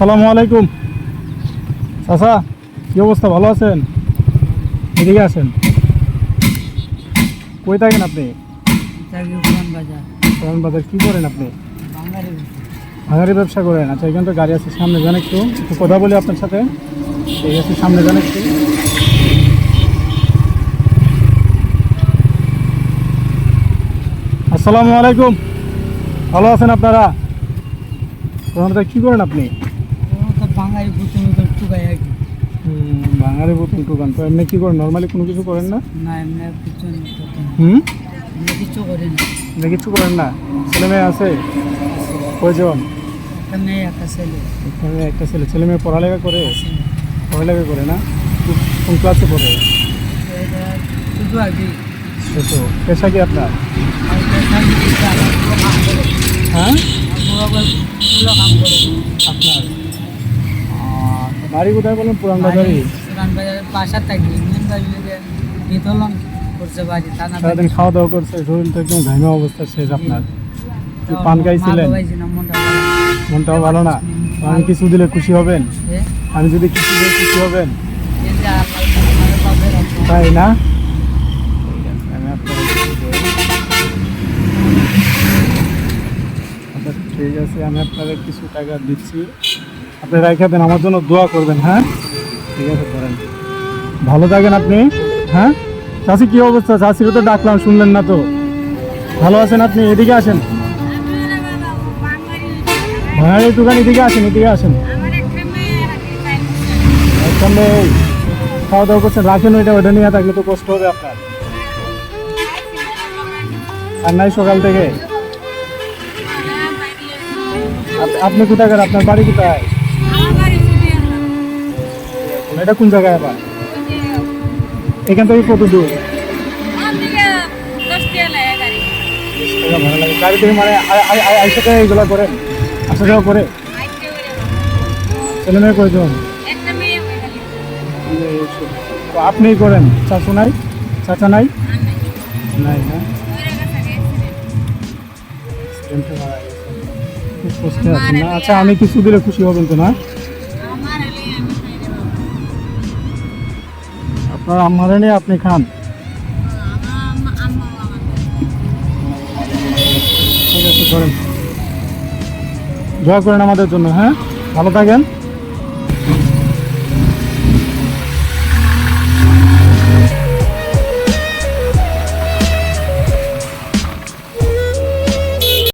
আসসালামু আলাইকুম। চাচা কি অবস্থা? ভালো আছেন? এদিকে আছেন কই থাকেন আপনি? পুরান বাজার কি করেন আপনি? ভাঙারি ব্যবসা। করেন। আচ্ছা এখানে তো গাড়ি আছে সামনে যান একটু। একটু কথা বলি আপনার সাথে। ঠিক আছে সামনে যান একটু। আসসালামু আলাইকুম। ভালো আছেন আপনারা? আপনারা কি করেন আপনি? প্রথমে তো টুকাই আর কি। বাঙালি বোতল দোকান তো এমনি কি করেন? নর্মালি কোনো কিছু করেন না? না এমনি কিছু হুম? কিছু করি না। কিছু করেন না? ছেলে মেয়ে আছে? কয়জন? একটা ছেলে। একটা ছেলে। ছেলে মেয়ে পড়ালেখা করে। পড়ালেখা করে না? কোন- ক্লাসে পড়ে? শুধু আর কি ছোট পেশা কি আপনার? হ্যাঁ? আপনার? বাড়ি কোথায় বলেন? পুরান বাজারে পুরান বাজারের বাসার থাকি মেন বাজারে নিতলন করছে বাড়ি থানা সারাদিন খাওয়া দাওয়া করছে শরীর তো একদম ঘাইমা অবস্থা শেষ আপনার। কি পান খাইছিলেন? মনটা ভালো। না। মনটাও ভালো না? আমি কিছু দিলে খুশি হবেন? আমি যদি কিছু দিলে খুশি হবেন। তাই না। আচ্ছা ঠিক আছে আমি আপনাদের কিছু টাকা দিচ্ছি। আপনি রেখে দেন, আমার জন্য দোয়া করবেন হ্যাঁ? ঠিক আছে, ধরেন। ভালো থাকেন আপনি হ্যাঁ? চাষি কি অবস্থা? চাষিরও তো ডাকলাম, শুনলেন না তো। ভালো আছেন আপনি? এদিকে আসেন। ভাঙাড়ির দোকান এদিকে আসেন এদিকে আসেন। খাওয়া দাওয়া করছেন, রাখেন ওইটা ওটা নিয়ে থাকলে তো কষ্ট হবে আপনার। আর নাই সকাল থেকে? আপ- আপনি কোথাকার? আপনার বাড়ি কোথায়? এটা কোন জায়গায় আবার? এখান থেকে কত দূর? ভালো লাগে। গাড়ি থেকে মানে আ- আ- আ- আইসা থেকে এগুলো করেন? আসা যাওয়া করে? ছেলে মেয়ে কয়জন তো করেন? চাচু নাই? চাচা নাই? আচ্ছা আমি কিছু দিলে খুশি হবেন তো না? আপনার আম্মারে নিয়ে আপনি খান। ঠিক আছে করেন দোয়া করেন আমাদের জন্য হ্যাঁ? ভালো থাকেন।